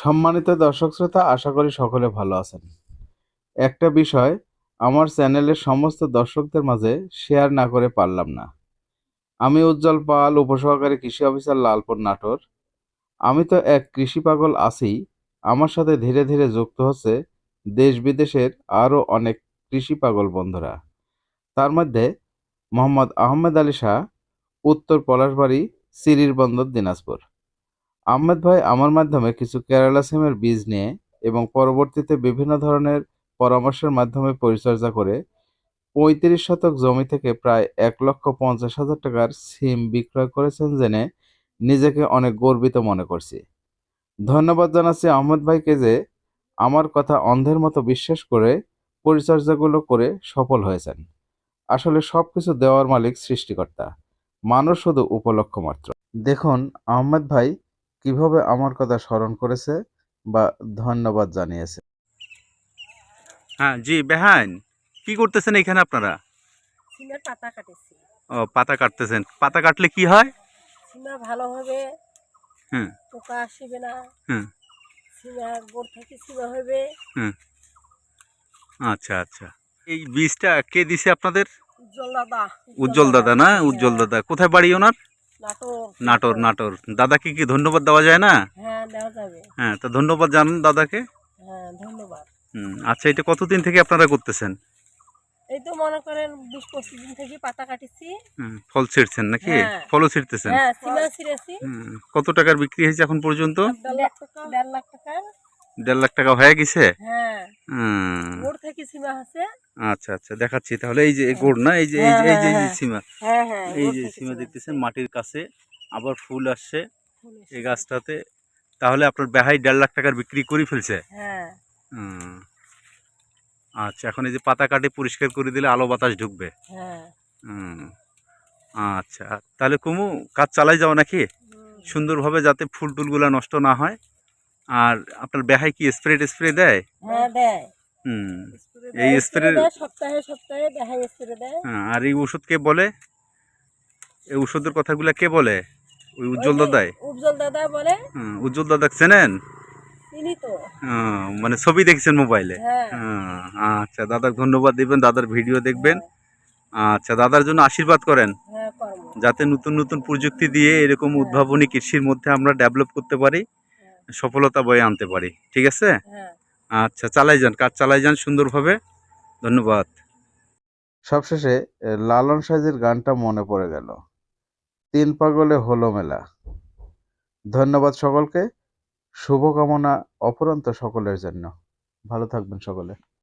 সম্মানিত দর্শক শ্রোতা, আশা করি সকলে ভালো আছেন। একটা বিষয় আমার চ্যানেলের সমস্ত দর্শকদের মাঝে শেয়ার না করে পারলাম না। আমি উজ্জ্বল পাল, উপসহকারী কৃষি অফিসার লালপুর নাটোর। আমি তো এক কৃষি পাগল আছি আমার সাথে ধীরে ধীরে যুক্ত হচ্ছে দেশ বিদেশের আরও অনেক কৃষি পাগল বন্ধুরা। তার মধ্যে মোহাম্মদ আহমেদ আলী শাহ, উত্তর পলাশবাড়ি সিরির বন্দর দিনাজপুর। আহমেদ ভাই, আমার মাধ্যমে কিছু কেরালা সিমের বীজ নিয়ে এবং পরবর্তীতে বিভিন্ন ধরনের পরামর্শের মাধ্যমে পরিচর্যা করে পঁয়ত্রিশ শতক জমি থেকে প্রায় এক লক্ষ পঞ্চাশ হাজার টাকার সিম বিক্রয় করেছেন জেনে নিজেকে অনেক গর্বিত মনে করছি। ধন্যবাদ জানাচ্ছি আহমেদ ভাইকে যে আমার কথা অন্ধের মতো বিশ্বাস করে পরিচর্যাগুলো করে সফল হয়েছেন। আসলে সব কিছু দেওয়ার মালিক সৃষ্টিকর্তা। মানুষ শুধু উপলক্ষ মাত্র। দেখুন, আহমেদ ভাই কীভাবে আমার কথা স্মরণ করেছে বা ধন্যবাদ জানিয়েছে? হ্যাঁ জি বেহান কি করতেছেন এখানে আপনারা? সিমের পাতা কাটেছি। ও পাতা কাটতেছেন। পাতা কাটলে কি হয়? সিমা ভালো হবে হুম পোকা আসবে না। হুম সিমা গোড় থেকে সিমা হবে। হুম আচ্ছা আচ্ছা। এই বীজটা কে দিছে আপনাদের? উজ্জ্বল দাদা। উজ্জ্বল দাদা না? উজ্জ্বল দাদা। কোথায় বাড়ি ওনার? নাটোর। নাটোর দাদাকে কি ধন্যবাদ দেওয়া যায় না? হ্যাঁ হ্যাঁ তো ধন্যবাদ জানান দাদাকে। হ্যাঁ ধন্যবাদ। হুম আচ্ছা এটা কতদিন থেকে আপনারা করতেছেন? এই তো মনে করেন বিশ পঁচিশ দিন থেকে পাতা কাটিছি। ফল ছিঁড়ছেন নাকি? হ্যাঁ। ফলও ছিঁড়তেছেন? কত টাকার বিক্রি হয়েছে এখন পর্যন্ত? দেড় লাখ টাকা। দেড় লাখ টাকা হয়ে গেছে? হ্যাঁ। সিমা আচ্ছা আচ্ছা দেখাচ্ছি। তাহলে এই যে গোড় না এই যে এই যে এই যে এই যে হ্যাঁ, সীমা। হ্যাঁ এই যে সীমা সিমা। দেখতেছেন মাটির কাছে আবার ফুল আসছে এই গাছটাতে। তাহলে আপনার বেহাই দেড় লাখ টাকার বিক্রি করে ফেলছে? আচ্ছা এখন এই যে পাতা কাটে পরিষ্কার করে দিলে আলো বাতাস ঢুকবে। আচ্ছা তাহলে কুমু কাজ চালাই যাও নাকি? সুন্দরভাবে যাতে ফুল টুলগুলো নষ্ট না হয়। আর আপনার বেহাই কি স্প্রে টেস্প্রে দেয়? হ্যাঁ দেয়। হুম এই স্প্রে স্প্রে সপ্তাহে সপ্তাহে স্প্রে দেয়। হ্যাঁ, আর এই ওষুধ কে বলে? এই ওষুধের কথাগুলো কে বলে? ওই উজ্জ্বল দাদাই? উজ্জ্বল দাদা বলে। হুম, উজ্জ্বল দাদা চেনেন? হুম, মানে ছবি দেখছেন মোবাইলে? হ্যাঁ। আচ্ছা দাদাকে ধন্যবাদ দিবেন দাদার ভিডিও দেখবেন। আচ্ছা দাদার জন্য আশীর্বাদ করেন। হ্যাঁ যাতে নতুন নতুন প্রযুক্তি দিয়ে এরকম উদ্ভাবনী কৃষির মধ্যে আমরা ডেভেলপ করতে পারি। সফলতা বয়ে আনতে পারি ঠিক আছে? হ্যাঁ। আচ্ছা চালাই যান কাজ চালাই যান সুন্দরভাবে। ধন্যবাদ। সবশেষে লালন সাইজের গানটা মনে পড়ে গেল। তিন পাগলে হলো মেলা। ধন্যবাদ সকলকে। শুভকামনা অপরন্ত সকলের জন্য। ভালো থাকবেন সকলে।